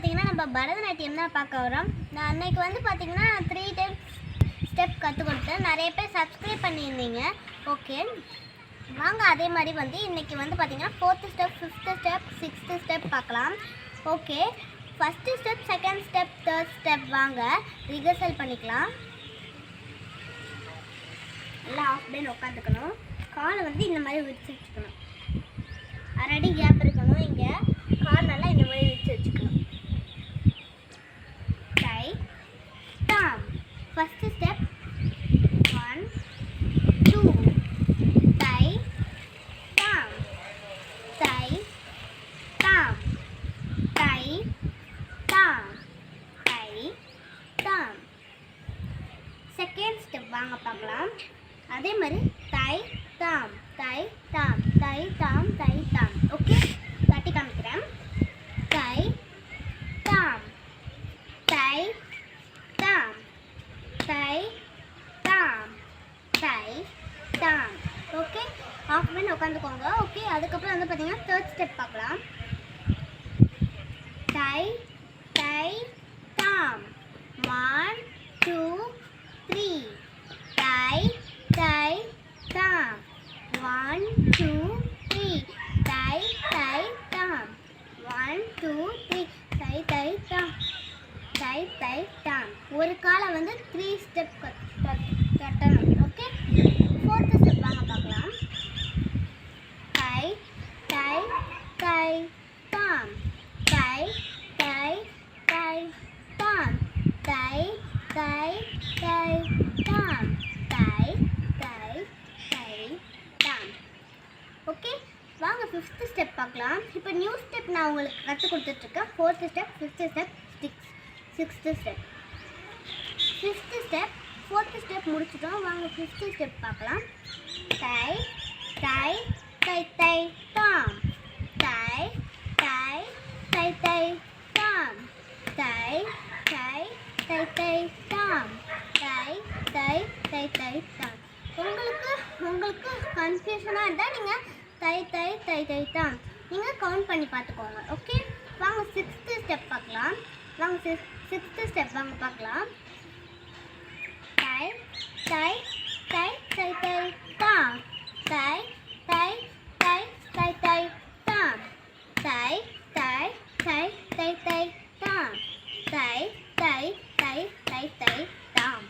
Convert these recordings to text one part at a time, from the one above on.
பார்த்தீங்கன்னா நம்ம பரதநாட்டியம் தான் பார்க்க வரோம். நான் அன்னைக்கு வந்து பார்த்தீங்கன்னா த்ரீ டைம்ஸ் ஸ்டெப் கற்றுக் கொடுத்தேன். நிறைய பேர் சப்ஸ்கிரைப் பண்ணியிருந்தீங்க. ஓகே வாங்க அதே மாதிரி வந்து இன்றைக்கி வந்து பார்த்தீங்கன்னா fourth step fifth step sixth step பார்க்கலாம். Okay first step second step third step வாங்க ரிஹர்சல் பண்ணிக்கலாம். நல்லா ஆஃப் டைன் உட்காந்துக்கணும். காலை வந்து இந்த மாதிரி விரிச்சு வச்சுக்கணும். அரடி கேப் இருக்கணும் இங்கே கால் நல்லா இந்த மாதிரி விரிச்சு வச்சுக்கணும் டை டாம் ஃபஸ்ட்டு ஸ்டெப் ஒன் டூ டை டாம் டை டாம் டை டாம் டை டாம் செகண்ட் ஸ்டெப் வாங்க பார்க்கலாம். அதே மாதிரி தை தாம் தை தாம் தை தாம் தை தாம் ஓகே தட்டி காமிக்கிறேன் தை தாம் தை தாம் தை தாம் தை தாம் ஹாஃப் ஆஃப் மினிட் உட்காந்துக்கோங்க ஓகே அதுக்கப்புறம் வந்து பார்த்தீங்கன்னா தேர்ட் ஸ்டெப் பார்க்கலாம். டை டை தாம் ஒன் டூ த்ரீ டை டை தாம் ஒன் டூ த்ரீ டை டை தாம் ஒன் டூ த்ரீ டை தை தாம் டை டை தாம் ஒரு காலை வந்து த்ரீ ஸ்டெப் கட்டணும் ஓகே ஃபோர்த்து ஸ்டெப் வாங்க பார்க்கலாம் தை தை தை தாம் தை தை தை தாம் தை தை தை தாம் தை தை தை தாம் ஓகே வாங்க ஃபிஃப்த்து ஸ்டெப் பார்க்கலாம். இப்போ நியூ ஸ்டெப் நான் உங்களுக்கு கற்றுக் கொடுத்துட்ருக்கேன். Fourth step fifth step six sixth step fifth step fourth step முடிச்சிட்டோம். வாங்க ஃபிஃப்த்து ஸ்டெப் பார்க்கலாம். தை தை தை தை தாம் தை தை தை தை தாம் தை தை தை தை தை தை தை தை தான் உங்களுக்கு உங்களுக்கு கன்ஃபியூஷனாக இருந்தால் நீங்கள் தை தை தை தை தான் நீங்கள் கவுண்ட் பண்ணி பார்த்துக்கோங்க ஓகே வாங்க சிக்ஸ்த்து ஸ்டெப் பார்க்கலாம் வாங்க சிக்ஸ் சிக்ஸ்த்து ஸ்டெப் வாங்க பார்க்கலாம் தை தை தை தை தை தான் தை தை தை தை தை தான் தை தை தை தை தை தான் தை தை தை தாம்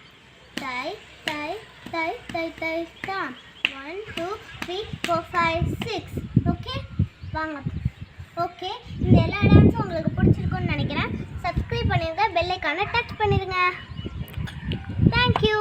தை தை தை தை தை தாம் one two three four five six okay வாங்க. ஓகே இந்த எல்லா டான்ஸும் உங்களுக்கு பிடிச்சிருக்குன்னு நினைக்கிறேன். சப்ஸ்கிரைப் பண்ணிடுங்க பெல்லைக்கான டச் பண்ணிடுங்க தேங்க்யூ